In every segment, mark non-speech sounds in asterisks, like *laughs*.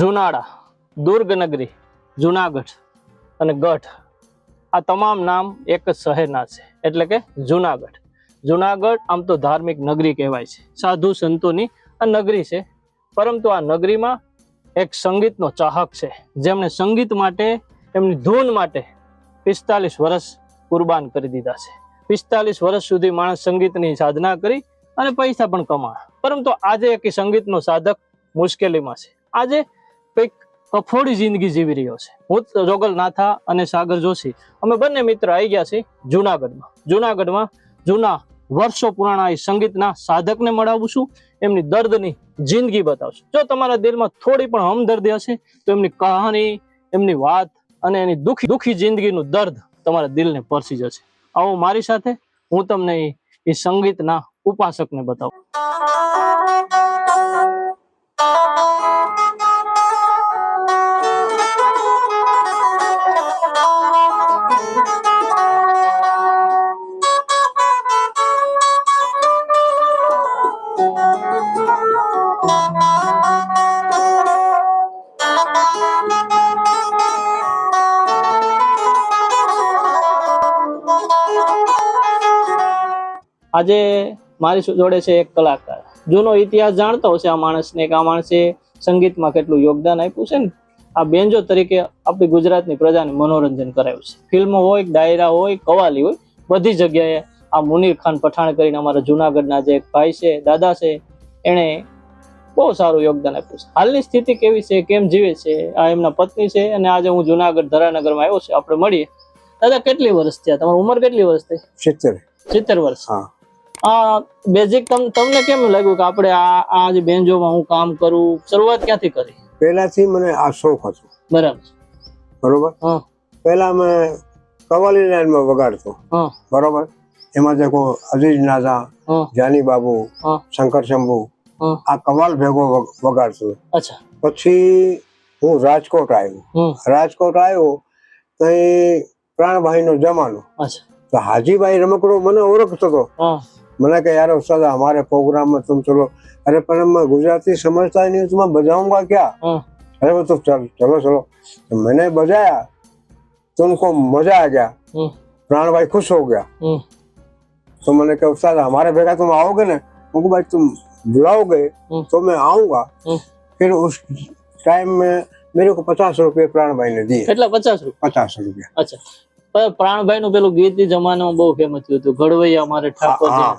જુનાળા, દુર્ગનગરી, જુનાગઢ અને ગઢ. આ તમામ નામ એક શહેરના છે, એટલે કે જુનાગઢ. જુનાગઢ આમ તો ધાર્મિક નગરી કહેવાય છે, સાધુ સંતોની આ નગરી છે. પરંતુ આ નગરીમાં એક સંગીતનો ચાહક છે, જેમણે સંગીત માટે, એમની ધૂન માટે પિસ્તાલીસ વર્ષ કુરબાન કરી દીધા છે. પિસ્તાલીસ વર્ષ સુધી માણસ સંગીતની સાધના કરી અને પૈસા પણ કમાયા. પરંતુ આજે એક સંગીતનો સાધક મુશ્કેલીમાં છે. આજે કંઈક અફોડી જિંદગી જીવી રહ્યો છે. હું જોગલ નાથા અને સાગર જોશી. અમે બંને મિત્ર આવી ગયા છીએ જુનાગઢમાં. જુનાગઢમાં જૂના વર્ષો પુરાણા એ સંગીતના સાધકને મળાવું છું. એમની દર્દની જિંદગી બતાવશું. જો તમારા દિલમાં થોડી પણ હમદર્દી હશે, તો એમની કહાની, એમની વાત અને એની દુઃખી દુઃખી જિંદગીનું દર્દ તમારા દિલને પરસી જશે. આવો મારી સાથે હું તમને એ સંગીતના ઉપાસકને બતાવું. આજે મારી જોડે છે એક કલાકાર. જૂનો ઇતિહાસ જાણતો હશે આ માણસને કે આ માણસે સંગીતમાં કેટલું યોગદાન આપ્યું છે ને? આ બેન્જો તરીકે આપણી ગુજરાતની પ્રજાને મનોરંજન કરાવ્યું છે. ફિલ્મો હોય ડાયરા હોય કવાલી હોય બધી જગ્યાએ આ મુનીર ખાન પઠાણ કરીને અમારા જુનાગઢના જે ભાઈ છે દાદા છે એણે બહુ સારું યોગદાન આપ્યું છે. હાલની સ્થિતિ કેવી છે કેમ જીવે છે આ એમના પત્ની છે અને આજે હું જુનાગઢ ધરાનગરમાં આવ્યો છું. આપણે મળીએ. દાદા કેટલી વર્ષ થયા? તમારી ઉંમર કેટલી વર્ષ થઈ? સિત્તેર. સિત્તેર વર્ષ. હા. આ બેઝિક તમને કેમ લાગ્યું કે આપણે આ આ જે બેન્જોમાં હું કામ કરું? શરૂઆત ક્યાંથી કરી? પહેલાથી મને આ શોખ હતો. બરાબર. બરોબર? હા. પહેલા મેં કવાલી લાઈનમાં વગાડતો. બરોબર? એમાં દેખો અજીજ નાઝા જાની બાબુ શંકર શંભુ આ કવાલ ભેગો વગાડતો. અચ્છા. પછી હું રાજકોટ આવ્યો. રાજકોટ આવ્યો તો પ્રાણભાઈ નો જમાનો. અચ્છા. તો હાજીભાઈ રમકડો મને ઓળખતો હતો मैंने कहा यार उस्ताद हमारे प्रोग्राम में तुम चलो अरे पर मैं गुजराती समझता ही नहीं तुम्हें बजाऊंगा क्या अरे वो तो चल चलो चलो तो मैंने बजाया तो उनको मजा आ गया प्राण भाई खुश हो गया तो मैंने कहा उस्ताद हमारे भेगा तुम आओगे ना उनको भाई तुम बुलाओगे तो मैं आऊंगा फिर उस टाइम में मेरे को पचास रुपये प्राण भाई ने दिए पचास रुपये पचास रुपया अच्छा પ્રાણભાઈ નું પેલું ગીત જમાનામાં બહુ ફેમસ થયું હતું. ઘડવૈયા અમારે ઠાકોર હા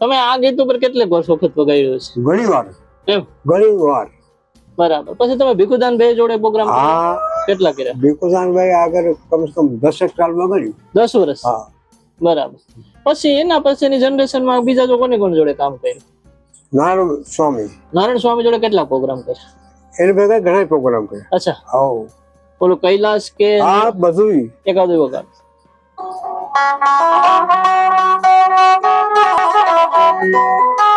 તમે આ ગીત ઉપર કેટલીક વર્ષ વખત વગાડ્યો છે ઘણી વાર. એમ? ઘણી વાર. બરાબર. પછી તમે ભીખુદાન ભાઈ જોડે પ્રોગ્રામ હા. કેટલા કર્યા? ભીખુદાન ભાઈ આગળ કમ સે કમ દસેક સાલ વગાડ્યું. દસ વર્ષ? હા. બરાબર. પછી એના પછીની જનરેશનમાં બીજા જો કોને કોણ જોડે કામ કર્યું? નારાયણ સ્વામી. નારાયણ સ્વામી જોડે કેટલા પ્રોગ્રામ કર્યા? એને ભેગા ઘણા પ્રોગ્રામ કર્યા. અચ્છા. આવો બોલો કૈલાસ કે હા બધું એકાદ વગાડ રેડી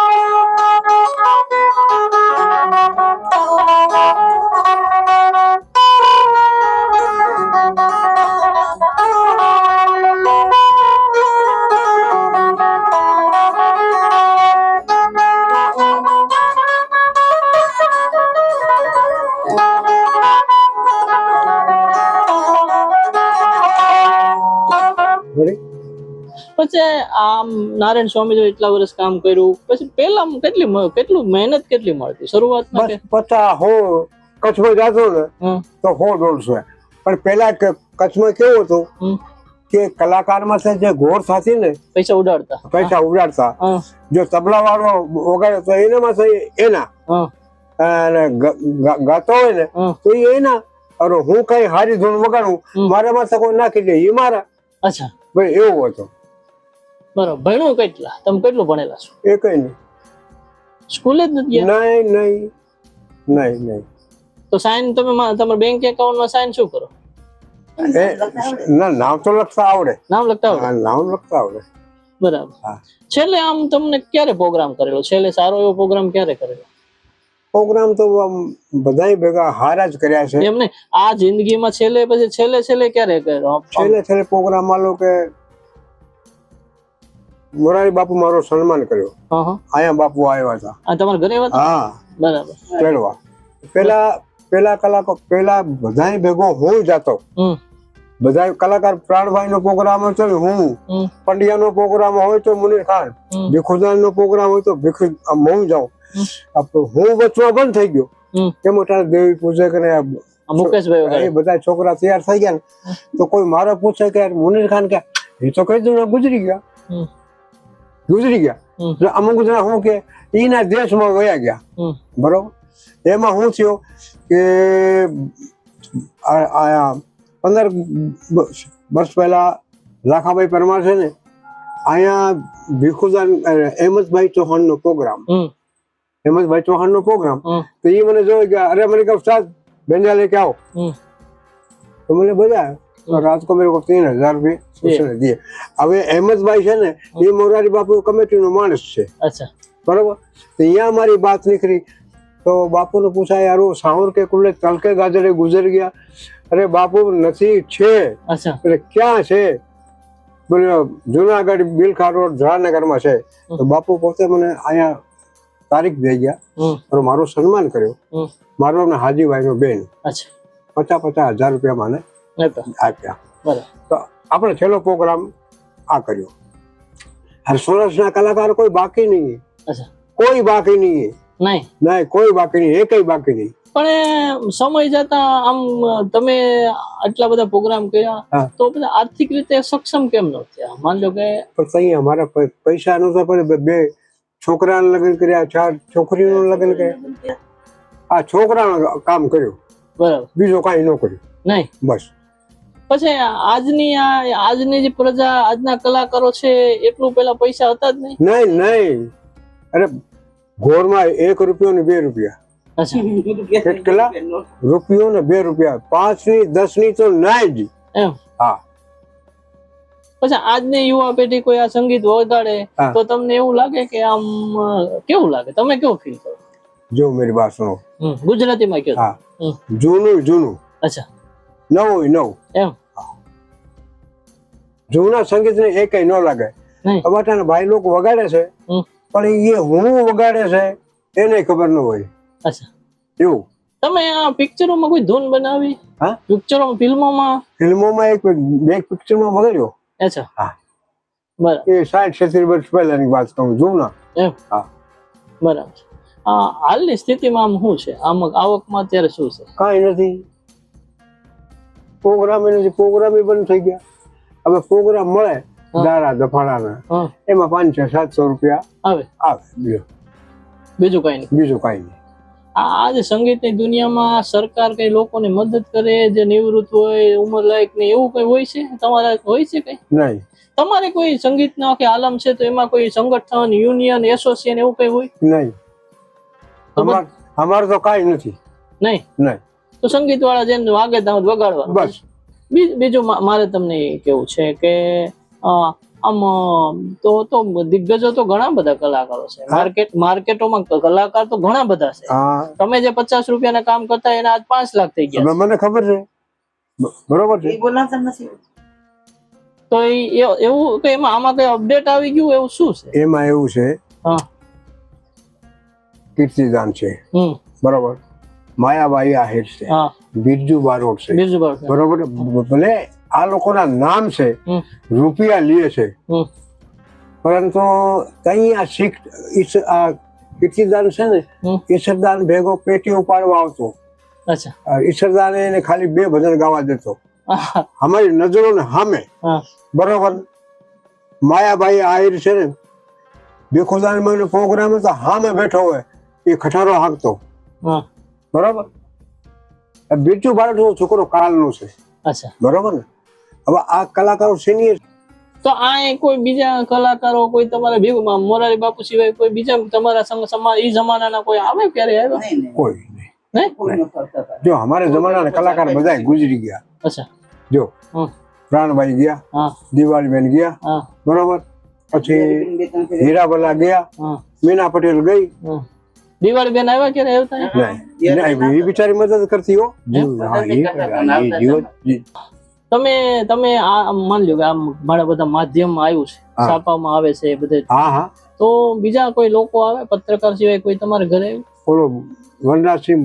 આમ નારાયણ સ્વામી જો એટલા વર્ષ કામ કર્યું પછી પેલા કેટલી કેટલું મહેનત કેટલી મળતી? શરૂઆત પચાસ હો કચ્છમાં જાતો ને તો હો દોઢસો. પણ પેલા કચ્છમાં કેવું હતું? કે કલાકારમાં જે ઘોડ સાથી ને પૈસા ઉડાડતા. પૈસા ઉડાડતા. જો તબલા વાળો વગાડે તો એનામાં માં એના. અને ગાતો હોય ને તો એના. અરે હું કઈ હારી ધૂન વગાડું મારા મારામાં કોઈ નાખી દે એ મારા. અચ્છા. ભાઈ એવું હતું. બરાબર. ભણ્યું કેટલા? તમે કેટલું ભણેલા છો? એ કઈ નહીં સ્કૂલે જ નથી નહીં નહીં. નહીં નહીં. તો સાઈન તમે તમારે બેંક એકાઉન્ટમાં સાઈન શું કરો? ના નામ તો લખતા આવડે. નામ લખતા આવડે? નામ લખતા આવડે. બરાબર. છેલ્લે આમ તમને ક્યારે પ્રોગ્રામ કરેલો? છેલ્લે સારો એવો પ્રોગ્રામ ક્યારે કરેલો? પ્રોગ્રામ તો આમ બધાય ભેગા હારા જ કર્યા છે. એમને આ જિંદગીમાં છેલ્લે પછી છેલ્લે છેલ્લે ક્યારે કર્યો? છેલ્લે છેલ્લે પ્રોગ્રામ આલો કે મોરારી બાપુ મારો સન્માન કર્યો. આયા બાપુ આવ્યા હતા. તમારા ઘરે હા. બરાબર. પેલવા પેલા પેલા કલાકો પેલા બધા ભેગો હું જાતો બધા કલાકાર પ્રાણભાઈ નો પ્રોગ્રામ હતો હું. પંડ્યા નો પ્રોગ્રામ હોય તો મુનીર ખાન. ભીખુદાન નો પ્રોગ્રામ હોય તો ભીખુ હું જાઉં તો હું વચમાં બંધ થઈ ગયો. હમ. કે મોટા દેવી પૂજે કરે મુકેશભાઈ એ બધા છોકરા તૈયાર થઈ ગયા ને. તો કોઈ મારે પૂછે કે મુનીર ખાન કે એ તો કઈ દઉં ગુજરી ગયા? ગુજરી ગયા. અમુક જણા હું કે એના દેશમાં વયા ગયા. બરોબર? એમાં હું થયો કે પંદર વર્ષ પહેલા લાખાભાઈ પરમાર છે ને અહીંયા ભીખુદાન અહેમદભાઈ ચૌહાણ નો પ્રોગ્રામ. હેમંતભાઈ ચૌહાણ નો પ્રોગ્રામ તો એ મને જોયું કે અરે મને કહું સાહેબ બેન્જા લેકે આવો. તો મને બધા રાત કો મેરે કો તીન હજાર રૂપિયા દિયે હવે અહેમદભાઈ છે ને એ મોરારી બાપુ કમિટી નો માણસ છે. અચ્છા. બરોબર? તો અહીંયા મારી વાત નીકળી. તો બાપુ બાપુને પૂછાય યાર સાવર કે કુલે તલકે ગાજરે ગુજર ગયા? અરે બાપુ નથી છે. એટલે ક્યાં છે? બોલ્યો જુનાગઢ બિલખા રોડમાં છે. તો બાપુ પોતે મને અહીંયા તારીખ દઈ ગયા. અને મારું સન્માન કર્યું. મારું હાજીભાઈ નો બેન. પચાસ પચાસ હજાર રૂપિયા માને. આપ્યા. તો આપણે છેલ્લો પ્રોગ્રામ આ કર્યો. સુરતના કલાકાર કોઈ બાકી નહીં કોઈ બાકી નહીં નહીં. નહીં કોઈ બાકી નહીં એકય બાકી નહીં. પણ સમય જતા આમ તમે આટલા બધા પ્રોગ્રામ કર્યા તો બધા આર્થિક રીતે સક્ષમ કેમ ન થયા? માન લો કે પણ કઈ અમારા પૈસા નહોતા પડે બે- બે છોકરાના લગ્ન કર્યા ચાર છોકરીઓનું લગ્ન કર્યા. આ છોકરાનું કામ કર્યું. બરાબર. બીજું કાંઈ ન કર્યું. નહીં. બસ. પછી આજની આ આજની જે પ્રજા આજના કલાકારો છે એટલું પેલા પૈસા હતા જ નહીં? નહીં નહીં. અરે ઘોરમાં એક રૂપિયો ને બે રૂપિયા. કેટલા? રૂપિયો ને બે રૂપિયા. પાંચની દસની તો ના જ. હા. પછી આજની યુવા પેઢી કોઈ આ સંગીત વગાડે તો તમને એવું લાગે કે આમ કેવું લાગે? તમે કેવું ફીલ કરો? જો મેરી વાત સુનો ગુજરાતીમાં કયો હા. જૂનું જૂનું. અચ્છા. નવું નવું. એમ. જૂના સંગીત ને એ કઈ ન લાગે. અબાટાના ભાઈ લોકો વગાડે છે પણ એ હું વગાડે છે એને ખબર ન હોય. અચ્છા. એવું. તમે આ પિક્ચરોમાં કોઈ ધૂન બનાવી? હા? પિક્ચરો ફિલ્મોમાં? ફિલ્મોમાં એક બે પિક્ચરમાં વગાડ્યો અચ્છા. હા. બરાબર. એ સાઠ છત્રીસ વર્ષ પહેલાની વાત કરું જૂના. એમ. હા. બરાબર. હા હાલની સ્થિતિમાં આમ શું છે? આમ આવકમાં અત્યારે શું છે? કાંઈ નથી. પ્રોગ્રામ નથી પ્રોગ્રામ બંધ થઈ ગયા. હવે પ્રોગ્રામ મળે દારા દફાડાના એમાં પાંચસો સાતસો રૂપિયા આવે. આવે બીજું બીજું કઈ નહીં. બીજું કઈ નહીં. આ આજે સંગીતની દુનિયામાં સરકાર કઈ લોકોને મદદ કરે જે નિવૃત્ત હોય ઉંમર લાયક ને એવું કઈ હોય છે? તમારા હોય છે કઈ? નહીં. તમારે કોઈ સંગીતનો કે આલમ છે તો એમાં કોઈ સંગઠન યુનિયન એસોસિએશન એવું કઈ હોય? નહીં. અમાર અમારે તો કાંઈ નથી. નહીં? નહીં. તો સંગીત વાળા જેને વાગે તમે વગાડવા બસ. બીજું મારે તમને કેવું છે કે આમ તો તો દિગ્ગજો તો ઘણા બધા કલાકારો છે. માર્કેટ માર્કેટોમાં કલાકાર તો ઘણા બધા છે. તમે જે પચાસ રૂપિયાના કામ કરતા એના આજ પાંચ લાખ થઈ ગયા મને ખબર છે. બરોબર છે? તો એવું કે એમાં આમાં કઈ અપડેટ આવી ગયું એવું શું છે? એમાં એવું છે. હા. કીર્તિદાન છે. હમ. બરોબર. માયાબાઈ આહિર છે. બિરજુ બારોટ છે. બરોબર? ભલે આ લોકોના નામ છે રૂપિયા લે છે. પરંતુ કઈ આ શીખ આ કીર્તિદાન છે ને ઈશ્વરદાન ભેગો પેટી ઉપાડવા આવતો. ઈશ્વરદાન એને ખાલી બે ભજન ગાવા દેતો. અમારી નજરો ને સામે બરોબર? માયાભાઈ આહિર છે ને ભીખુદાન મને પ્રોગ્રામ હતો સામે બેઠો હોય એ ખટારો હાંકતો. બરોબર? બિરજુ બારોટનો છોકરો કાલનો છે. અચ્છા. બરોબર ને? હવે આ કલાકારો સિનિયર તો આ કોઈ બીજા કલાકારો કોઈ તમારા ભેગું મોરારી બાપુ સિવાય કોઈ બીજા તમારા સંગ સમાજ એ જમાનાના કોઈ આવે ક્યારે આવ્યા? કોઈ નહીં. જો અમારે જમાનાના કલાકાર બધા ગુજરી ગયા. અચ્છા. જો પ્રાણભાઈ ગયા હા. દિવાળીબેન ગયા હા. બરોબર? પછી હીરાબલા ગયા હા. મીના પટેલ ગઈ હા. દિવાળી બેન આવ્યા ક્યારે આવતા? નહીં નહીં, એ બિચારી મદદ કરતી હો. તમે તમે આ આમ માની લો કે આમ મારા બધા માધ્યમ આવ્યું છે. છાપામાં આવે છે બધે. હા હા. તો બીજા કોઈ લોકો આવે? પત્રકાર સિવાય કોઈ તમારે ઘરે? ઓલો વનરાજસિંહ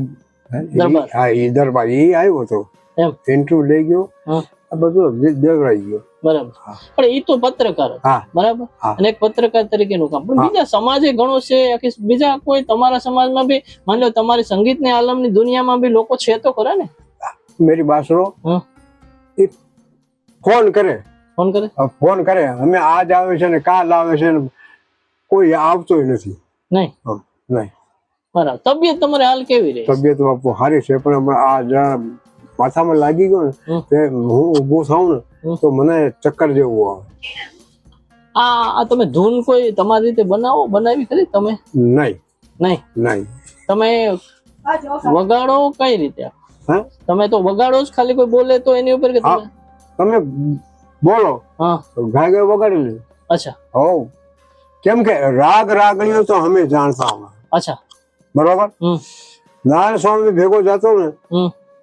દરબાર. હા એ દરબાર એ આવ્યો હતો. એમ? ઇન્ટરવ્યુ લઈ ગયો. હા. આ બધું દેવરાઈ ગયો. બરાબર. પણ એ તો પત્રકાર હા. બરાબર. અને એક પત્રકાર તરીકેનું કામ. પણ. બીજા સમાજે ઘણો છે બીજા કોઈ તમારા સમાજમાં બી માની લો તમારી સંગીતની આલમની દુનિયામાં બી લોકો છે તો ખરા ને? મેરી બાસરો એ ફોન કરે. ફોન કરે? ફોન કરે. અમે આજ આવે છે ને કાલ આવે છે ને કોઈ આવતોય નથી. નહીં? નહીં. બરાબર. તબિયત તમારે હાલ કેવી રહી? તબિયત સારી છે પણ હમણાં આ માથામાં લાગી ગયો ને હું ઊભો થાઉં ને. તો મને ચક્કર જેવું આવે આ આ તમે ધૂન કોઈ તમારી રીતે બનાવો? બનાવી ખરી તમે? નહીં. નહીં? નહીં. તમે વગાડો કઈ રીતે? હા? તમે તો વગાડો જ ખાલી કોઈ બોલે તો એની ઉપર કે તમે? તમે બોલો. હા. ગાય ગાય વગાડી લે. અચ્છા. હો કેમ કે રાગ રાગણીઓ તો અમે જાણતા હોવા. અચ્છા. બરોબર? નારાયણ સ્વામી ભેગો જતો ને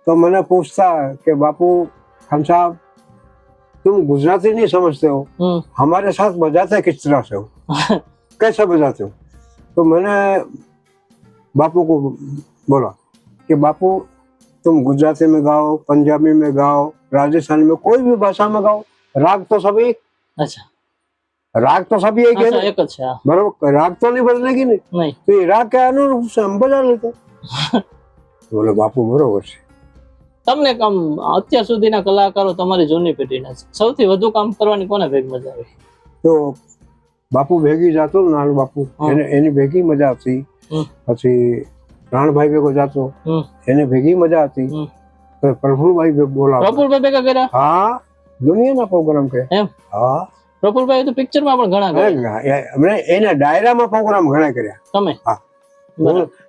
તો મને પૂછતા કે બાપુ ખાન સાહેબ तुम गुजराती नहीं समझते हो हमारे साथ बजाते किस तरह से हो कैसे बजाते हो तो मैंने बापू को बोला कि बापू तुम गुजराती में गाओ पंजाबी में गाओ राजस्थानी में कोई भी भाषा में गाओ राग तो सभी अच्छा राग तो सभी एक अच्छा, है एक अच्छा। बराबर राग तो नहीं बदलेगी नहीं, नहीं। तो ये राग के अनुरूप से हम बजा लेते बोले बापू बरोबर है તમને કામ અત્યાર સુધીના કલાકારો તમારી જૂની પેઢીના છે. સૌથી વધુ કામ કરવાની કોને ભેગ મજા આવી? તો બાપુ ભેગી જાતો નાનો બાપુ. એને એની ભેગી મજા આવતી. પછી રાણભાઈ ભેગો જાતો. એને ભેગી મજા આવતી. પ્રફુલભાઈ બોલા પ્રફુલભાઈ ભેગા કર્યા? હા. દુનિયાના પ્રોગ્રામ કે. એમ? હા. પ્રફુલભાઈ તો પિક્ચરમાં પણ ઘણા કર્યા. એ- એના ડાયરામાં પ્રોગ્રામ ઘણા કર્યા. તમે? હા.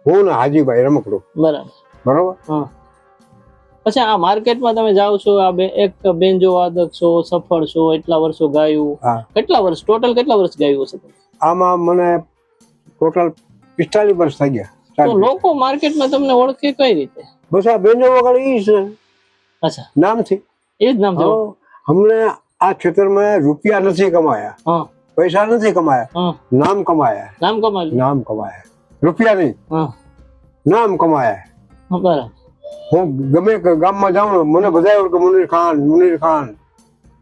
હું હાજીભાઈ રમકડો. બરાબર. બરોબર? હા. પછી આ માર્કેટમાં તમે જાઓ છો આ બે એક બેન્જો વાદક છો સફળ છો એટલા વર્ષો ગાયું. કેટલા વર્ષ ટોટલ કેટલા વર્ષ ગાયું હશે આમાં મને ટોટલ પિસ્તાલીસ વર્ષ થઈ ગયા તો લોકો માર્કેટમાં તમને ઓળખે કઈ રીતે? બસ આ બેનો વગર ઈ છે અચ્છા. નામથી. એ જ નામ છે? હા. આ ક્ષેત્રમાં રૂપિયા નથી કમાયા. પૈસા નથી કમાયા. નામ કમાયા. નામ કમાયા? નામ કમાયા. રૂપિયા નહીં. હા. નામ કમાયા. બરાબર. હું ગમે ગામમાં જાઉં મને બધા કે મુનીર ખાન મુનીર ખાન.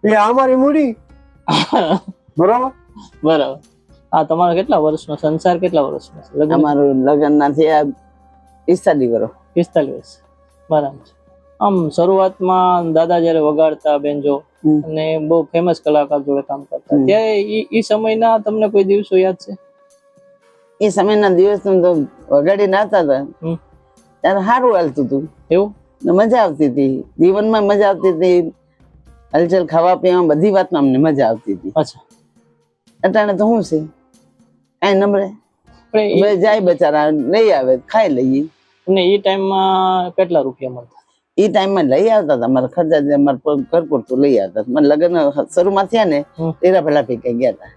એ અમારી મૂડી. *laughs* બરાબર? બરાબર. આ તમારા કેટલા વર્ષનો સંસાર કેટલા વર્ષનો છે? લગ્ન? અમારું લગ્ન ના થયા પિસ્તાલીસ વર્ષ પિસ્તાલીસ વર્ષ. બરાબર. આમ શરૂઆતમાં દાદા જ્યારે વગાડતા બેન્જો અને બહુ ફેમસ કલાકાર જોડે કામ કરતા. ત્યારે ઈ ઈ સમયના તમને કોઈ દિવસો યાદ છે? એ સમયના દિવસ તો વગાડી નાતા હતા. ત્યારે સારું હાલતું હતું એવું? મજા આવતી હતી. જીવનમાં મજા આવતી હતી. હલચલ ખાવા પીવામાં બધી વાતમાં અમને મજા આવતી હતી. અચ્છા. અટાણે તો શું છે? ઈ- બે જાય બચારા લઈ આવે ખાઈ લઈએ. તમને એ ટાઈમમાં કેટલા રૂપિયા મળતા? એ ટાઈમમાં લઈ આવતા હતા. મારા ખર્ચા મારા ઘર પૂરતું લઈ આવતા મને લગ્ન શરૂમાં થયા ને એરા પેલા ભેગા ગયા હતા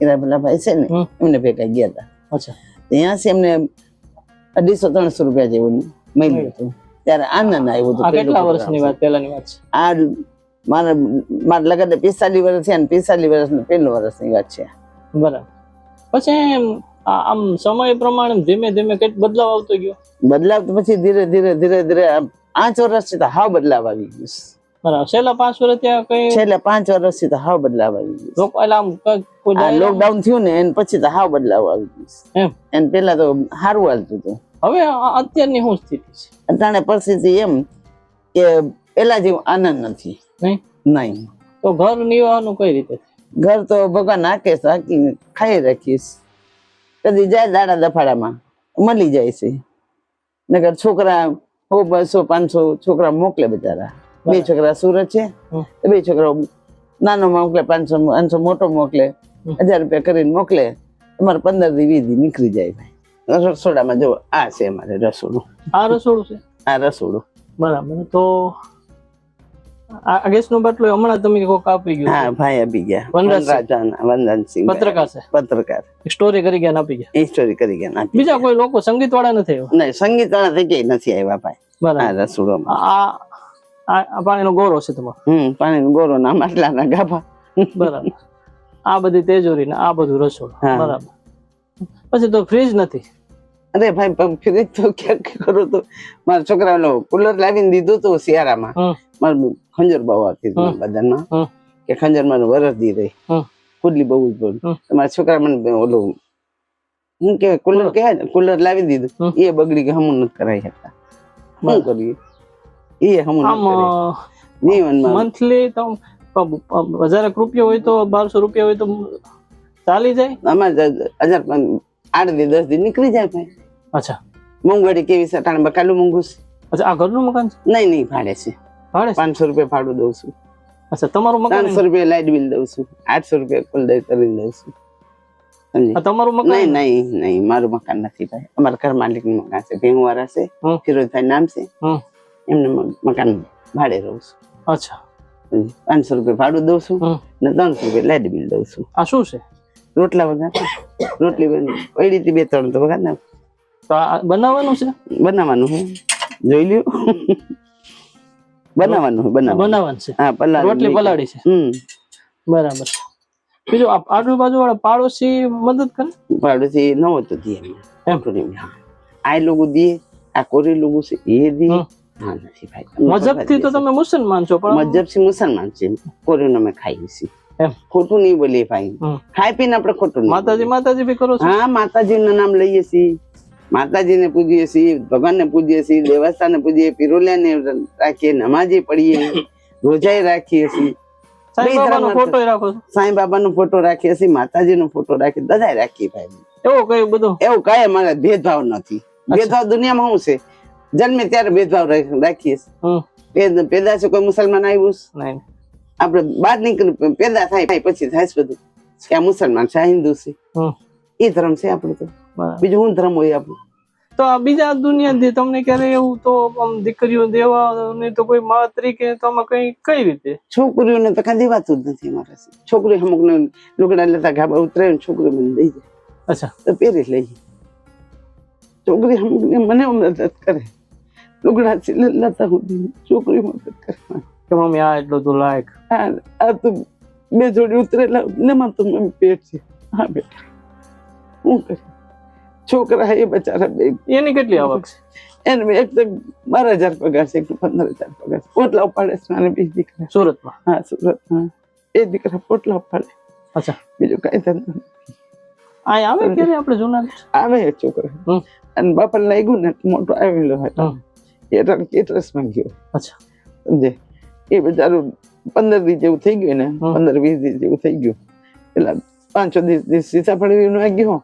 એરા પેલા ભાઈ છે ને. એમને ભેગા ગયા હતા અચ્છા. ત્યાંથી એમને અઢીસો ત્રણસો રૂપિયા જેવું મળ્યું હતું. ત્યારે આનંદ આવ્યો હતો કેટલા. વર્ષની વાત પહેલાની વાત છે? આ મારા મારા લગન પિસ્તાલીસ વર્ષ થયા ને પિસ્તાલીસ વર્ષનું પહેલું વર્ષની વાત છે. બરાબર. પછી આમ સમય પ્રમાણે ધીમે ધીમે કંઈક બદલાવ આવતો ગયો? બદલાવ પછી ધીરે ધીરે ધીરે ધીરે પાંચ વર્ષથી તો હાવ બદલાવ આવી ગયો બરાબર. છેલ્લા પાંચ વર્ષ ત્યાં કઈ છેલ્લા પાંચ વર્ષથી તો હાવ બદલાવ આવી ગયો એટલે આમ કોઈ લોકડાઉન થયું ને એને પછી તો હાવ બદલાવ આવી ગયો. એમ? એને પેલા તો સારું હાલતું હતું. હવે અત્યારની શું સ્થિતિ છે? અટાણે પરિસ્થિતિ એમ કે પેલા જેવું આનંદ નથી. નહીં? નહીં. તો ઘર નિવાહનું કઈ રીતે ઘર તો ભગવાન નાખે છે, ખાઈ રાખીશ. કદી જાય દાડા દફાડામાં મળી જાય છે. નગર છોકરા હો બસો પાંચસો છોકરા મોકલે બિચારા. બે છોકરા સુરત છે બે છોકરા નાનો મોકલે પાંચસો પાંચસો મોટો મોકલે હજાર રૂપિયા કરીને મોકલે. અમારે પંદર દી વીસ દી નીકળી જાય ભાઈ. રસોડામાં જો આ છે અમારે રસોડું. આ રસોડું છે? આ રસોડું. બરાબર તો આ ગેસનો બાટલો હમણાં તમે કોક આપી ગયું હા ભાઈ આપી ગયા. વનરાજસિંહ. વનરાજા વંદનસિંહ પત્રકાર છે? પત્રકાર. સ્ટોરી કરી ગયા ને આપી ગયા? હિસ્ટોરી કરી ગયા નાખી. બીજા કોઈ લોકો સંગીત વાળા નથી આવ્યા? નહીં સંગીત વાળા થઈ ગયા નથી આવ્યા ભાઈ. બરાબર. આ રસોડામાં. આ આ પાણીનો ગોરો છે તમારો? હમ પાણી ગોરો ના માટલાના ગાભા. બરાબર. આ બધી તેજોરી ને આ બધું રસોડું. બરાબર. પછી તો ફ્રીજ નથી. અરે ભાઈ ફ્રીજ તો ક્યાંક કરો તો મારા છોકરાનો કુલર લાવીને દીધું તો શિયાળામાં. મારું ખંજર બહુ આવતી હતી. કે ખંજર મને વરસ દી રહી હમ બહુ જ મારા છોકરા મને ઓલું હું કે કુલર કે કુલર લાવી દીધું. એ બગડી કે હમું નથી કરાવી શકતા. શું કરીએ? એ હમું જીવનમાં મંથલી તો હજાર રૂપિયા હોય તો બારસો રૂપિયા હોય તો ચાલી જાય? આમાં હજાર આઠ દી દસ દિન નીકળી જાય ભાઈ. અચ્છા. મોંઘવારી કેવી છે? ટાણે બકાલું મોંઘું છે? અચ્છા આ ઘરનું મકાન છે? નહીં નહીં ભાડે છે. ભાડે પાંચસો રૂપિયા ભાડું દઉં છું. અચ્છા તમારું મકાન ત્રણસો રૂપિયા લાઇટ બિલ દઉં છું. આઠસો રૂપિયા કુલ દઈ કરી દઉં છું. તમારું નહીં મકાન? નહીં નહીં મારું મકાન નથી ભાઈ. અમારા ઘર માલિકનું મકાન છે. ભીમવાળા છે ફિરોજભાઈ નામ છે. એમને મકાન ભાડે રહું છું. અચ્છા. પાંચસો રૂપિયા ભાડું દઉં છું ને ત્રણસો રૂપિયા લાઇટ બિલ દઉં છું. આ શું છે? રોટલા વગર રોટલી બની. પડી હતી બે ત્રણ તો વગર તો આ બનાવવાનું છે? બનાવવાનું હે જોઈ લ્યો. બનાવવાનું હે બનાવવાનું. છે. હા પલાળી રોટલી પલાળી છે. હમ. બરાબર બીજું આજુબાજુ વાળા પાડોશી મદદ કરે? પાડોશી ન હોતો દીએ એમ? એમ હા. આ લોકો દે આ કોરી લોકો છે એ દે. મજહબથી તો તમે મુસલમાન છો પણ મજબથી મુસલમાન છે. કોરીનો મેં છીએ. એમ ખોટું નહીં બોલીએ ભાઈ. ખાઈ પીને આપણે ખોટું માતાજી માતાજી બી કરો હા માતાજીનું નામ લઈએ છીએ. માતાજીને પૂજીએ છીએ ભગવાનને પૂજીએ છીએ દેવસ્થાને પૂજીએ પીરોલિયાને રાખીએ નમાજે પડીએ રોજાએ રાખીએ છીએ. સાંઈ બાબા નો ફોટો રાખીએ છીએ માતાજી નો ફોટો રાખીએ બધાય રાખીએ ભાઈ. એવું કયું બધું? એવું કઈ અમારે ભેદભાવ નથી. ભેદભાવ દુનિયામાં શું છે? જન્મે ત્યારે ભેદભાવ રાખીએ છીએ. પેદા છે કોઈ મુસલમાન આવ્યું નહીં. આપણે બહાર નીકળી પેદા થાય પછી થાય છે બધું. કે આ મુસલમાન છે આ હિન્દુ છે. એ ધર્મ છે આપણું તો. બીજું હું ધર્મ હોય આપણું? તો આ બીજા દુનિયા તમને ક્યારે એવું તો આમ દીકરીઓ દેવાની તો કોઈ મા કે તો આમાં કઈ કઈ રીતે? છોકરીઓને તો કાંઈ દેવાતું જ નથી અમારે છોકરી અમુક ને લુગડા લેતા ગાભા ઉતરે છોકરી મને દઈ જાય અચ્છા. તો પહેરી લઈ છોકરી અમુક મને મદદ કરે. લુગડા લેતા હું છોકરી મદદ કરે કે મમ્મી આ એટલું તું લાયક. આ તું બે જોડી ઉતરેલા લેમાં તો મમ્મી પેટ છે. હા બેટા. હું કરે છોકરા એ બચારા બે. એની કેટલી આવક છે? એને એક તો બાર હજાર પગાર છે એક પંદર હજાર પગાર છે. પોટલા ઉપાડે છે અને બીજ દીકરા. સુરતમાં? હા સુરત હા એ દીકરા પોટલા ઉપાડે. અચ્છા. બીજું કઈ ધંધો. આ આવે ક્યારે આપણે જૂના આવે છોકરા. અને બાપા લાગ્યું ને મોટો આવેલો હતો. એ કેટરસમાં ગયો. અચ્છા. સમજે? એ બિચારું પંદર દિવસ જેવું થઈ ગયું ને પંદર વીસ દિવસ જેવું થઈ ગયું. પેલા પાંચસો દિવસ દિવસ સીતાફળી નો ગયો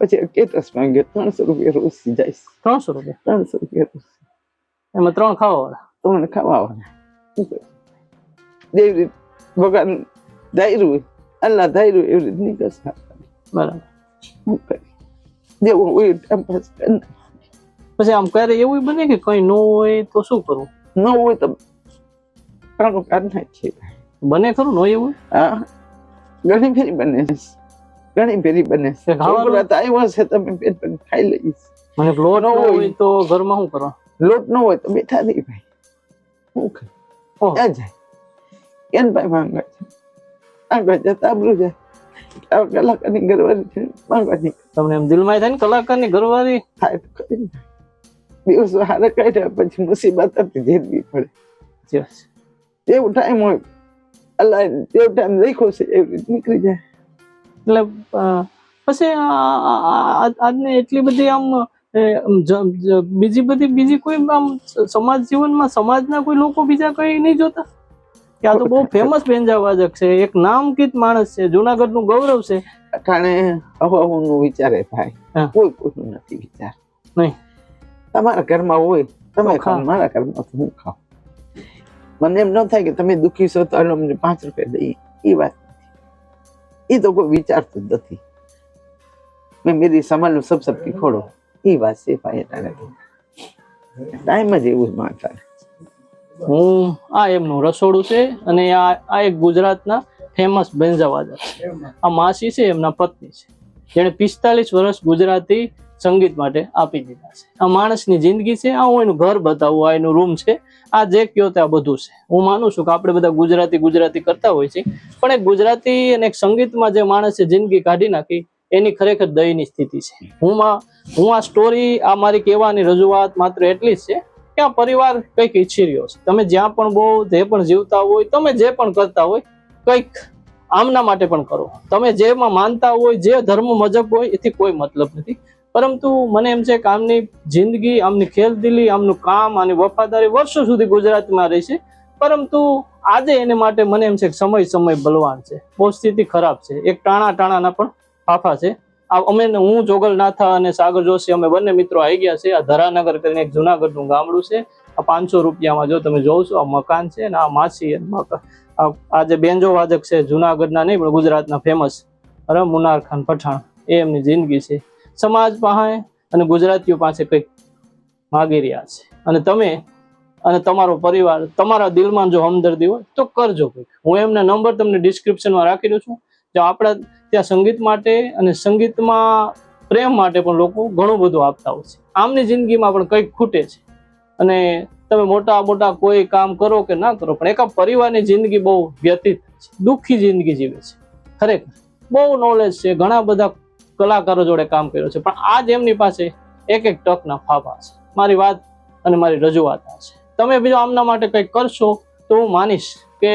પછી કેટરસમાં ગયો ત્રણસો રૂપિયા રોજ જાય. ત્રણસો રૂપિયા? ત્રણસો રૂપિયા રોજ એમાં ત્રણ ખાવા વાળા ત્રણ ખાવા વાળા જેવી રીત ભગવાન ધાર્યું અલ્લાહ ધાર્યું એવી રીત નીકળશે બરાબર. શું કરી? જેવું હોય ટાઈમ પાસ કરી પછી આમ ક્યારે એવું બને કે કઈ ન હોય તો શું કરવું? ન હોય તો કાંડો કાઢ નાખીએ બને ખરું નો એવું હા ઘણી ફેરી બને છે. ઘણી ફેરી બને છે. છોકરા તો આવ્યો છે તમે પેટ પણ ખાઈ લઈશ મને લોટ ન હોય. તો ઘરમાં શું કરવા લોટ ન હોય તો બેઠા નહીં ભાઈ શું કરે ક્યાં જાય કેમ ભાઈ માંગવા છે માંગવા જતા આબરું જાય કલાકારની ગરવાની છે તમને એમ દિલમાં થાય ને કલાકારની ઘરવાળી થાય તો કરી. દિવસો હારે કાઢ્યા પછી મુસીબત હતી ઝેલવી પડે જેવું ટાઈમ હોય અલ્લાહ એવો ટાઈમ લખ્યો છે એવી રીતે નીકળી જાય એટલે પછી આજને એટલી બધી આમ બીજી બધી બીજી કોઈ આમ સમાજ જીવનમાં સમાજના કોઈ લોકો બીજા કઈ નહીં જોતા? કે આ તો બહુ ફેમસ બેન્જા છે એક નામકીત માણસ છે જુનાગઢનું ગૌરવ છે. અઠાણે હવા નું વિચારે ભાઈ. કોઈ કોઈનું નથી વિચાર. નહીં. તમારા ઘરમાં હોય તમે ખાઓ. મારા ઘરમાં હું ખાઉં. મને એમ ન થાય કે તમે દુઃખી છો તો હાલો અમને પાંચ રૂપિયા દઈએ. એ વાત એ તો કોઈ વિચારતું જ નથી. મેં મેરી સંભાળનું સબ સબકી ખોડો એ વાત છે ભાઈ ટાઈમ જ એવું માણસાને હું આ એમનું રસોડું છે અને આ આ એક ગુજરાતના ફેમસ બેન્ઝાવાદા છે. આ માસી છે એમના પત્ની છે. જેણે પિસ્તાલીસ વર્ષ ગુજરાતી સંગીત માટે આપી દીધા છે. આ માણસની જિંદગી છે, આ હું એનું ઘર બતાવું, આ એનું રૂમ છે, આ જે કયો તે આ બધું છે. હું માનું છું કે આપણે બધા ગુજરાતી ગુજરાતી કરતા હોય છે પણ એક ગુજરાતી અને એક સંગીતમાં જે માણસે જિંદગી કાઢી નાખી, એની ખરેખર દયની સ્થિતિ છે. હું હું આ સ્ટોરી આ મારી કહેવાની રજૂઆત માત્ર એટલી જ છે કે આ પરિવાર કંઈક ઈચ્છી રહ્યો છે. તમે જ્યાં પણ બહુ, જે પણ જીવતા હોય, તમે જે પણ કરતા હોય, કંઈક આમના માટે પણ કરો. તમે જેમાં માનતા હોય, જે ધર્મ મજબ હોય, એથી કોઈ મતલબ નથી. પરંતુ મને એમ છે કે આમની જિંદગી, આમની ખેલદિલી, આમનું કામ આની વફાદારી વર્ષો સુધી ગુજરાતમાં રહી છે પરંતુ આજે એને માટે મને એમ છે કે સમય સમય બલવાન છે. બહુ સ્થિતિ ખરાબ છે. એક ટાણા ટાણાના પણ ફાફા છે. આ અમે હું, જોગલનાથા અને સાગર જોશી અમે બંને મિત્રો આવી ગયા છે. આ ધરાનગર કરીને એક જુનાગઢનું ગામડું છે. આ પાંચસો રૂપિયામાં જો તમે જોવ છો, આ મકાન છે અને આ માછી આ જે બેન્જો વાદક છે, જુનાગઢના નહીં, પણ ગુજરાતના ફેમસ અરે મુનાર ખાન પઠાણ. એ એમની જિંદગી છે. સમાજ પાસે અને ગુજરાતીઓ પાસે કંઈક માગી રહ્યા છે. અને તમે અને તમારો પરિવાર તમારા દિલમાં જો હમદર્દી હોય તો કરજો કંઈક. હું એમના નંબર તમને ડિસ્ક્રિપ્શનમાં રાખી દઉં છું. જો આપણા ત્યાં સંગીત માટે અને સંગીતમાં પ્રેમ માટે પણ લોકો ઘણું બધું આપતા હોય છે. આમની જિંદગીમાં પણ કંઈક ખૂટે છે. અને તમે મોટા મોટા કોઈ કામ કરો કે ના કરો, પણ એક પરિવારની જિંદગી બહુ વ્યતીત છે. દુઃખી જિંદગી જીવે છે. ખરેખર બહુ નોલેજ છે. ઘણા બધા કલાકારો જોડે કામ કર્યું છે. પણ આજ એમની પાસે એક એક ટકના ફાફા છે. મારી વાત અને મારી રજૂઆત છે. તમે બીજો આમના માટે કંઈક કરશો તો હું માનીશ કે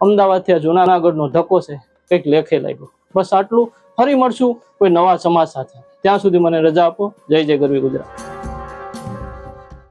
અમદાવાદથી આ જૂનાગઢનો ધક્કો છે, કંઈક લેખે લાગ્યો. બસ આટલું. ફરી મળશું કોઈ નવા સમાજ સાથે. ત્યાં સુધી મને રજા આપો. જય જય ગરવી ગુજરાત.